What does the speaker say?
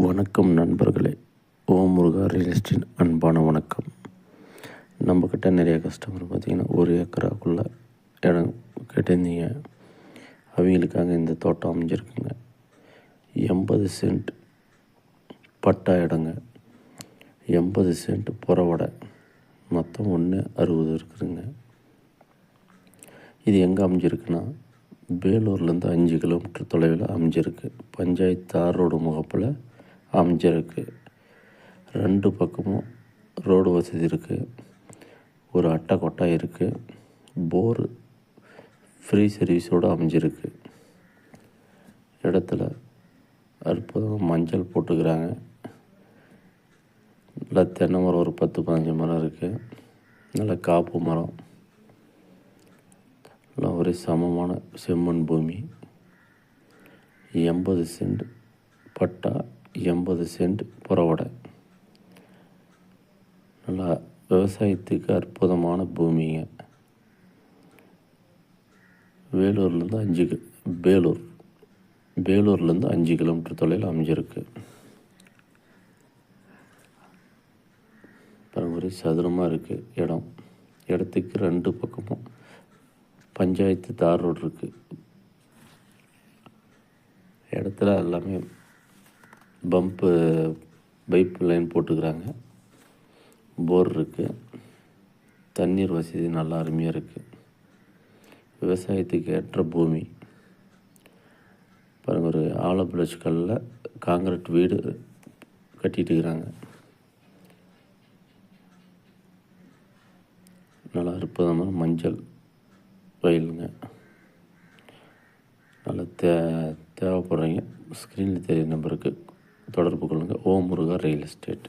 வணக்கம் நண்பர்களே. ஓம் முருகா real estate அன்பான வணக்கம். நம்மக்கிட்ட நிறைய கஸ்டமர் பார்த்திங்கன்னா ஒரு ஏக்கராக்குள்ளே இடம் கேட்டிருந்தீங்க. அவங்களுக்காக இந்த தோட்டம் அமைஞ்சிருக்குங்க. எண்பது சென்ட் பட்டா இடங்க. எண்பது சென்ட் புறவடை மொத்தம் ஒன்று அறுபது இருக்குதுங்க. இது எங்கே அமைஞ்சிருக்குன்னா வேலூர்லேருந்து அஞ்சு கிலோமீட்டர் தொலைவில் அமைஞ்சிருக்கு. பஞ்சாயத்து தார் ரோடு முகப்பில் அமைஞ்சிருக்கு. ரெண்டு பக்கமும் ரோடு வசதி இருக்குது ஒரு அட்டை கொட்டாய் இருக்குது போர் ஃப்ரீ சர்வீஸோடு அமைஞ்சிருக்கு. இடத்துல அற்புதமாக மஞ்சள் போட்டுக்கிறாங்க. நல்லா தென்னை மரம் ஒரு பத்து பதினஞ்சு மரம் இருக்குது நல்ல காப்பு மரம். எல்லாம் ஒரே சமமான செம்மண் பூமி. எண்பது சென்ட் பட்டா எண்பது சென்ட் புறவடை. நல்லா விவசாயத்துக்கு அற்புதமான பூமிங்க. வேலூர்லேருந்து அஞ்சு வேலூர் வேலூர்லேருந்து அஞ்சு கிலோமீட்டர் தொலைவில் அமைஞ்சிருக்கு. பாருங்க, ஒரே சதுரமாக இருக்குது இடம். இடத்துக்கு ரெண்டு பக்கமும் பஞ்சாயத்து தார் ரோடு இருக்குது இடத்துல எல்லாமே பம்பு பைப் லைன் போட்டுக்கிறாங்க. போர் இருக்குது தண்ணீர் வசதி நல்லா அருமையாக இருக்குது விவசாயத்துக்கு ஏற்ற பூமி. பாருங்க ஒரு ஆலப்புழச் கல்லில் காங்கிரீட் வீடு கட்டிட்டு இருக்கிறாங்க. நல்லா அற்புதமான மஞ்சள் வயலுங்க. நல்லா தே தேவைப்படுறீங்க ஸ்க்ரீனில் தெரிய நம்பருக்கு தொடர்பு கொள்ளுங்கள் ஓம் முருகா ரியல் எஸ்டேட்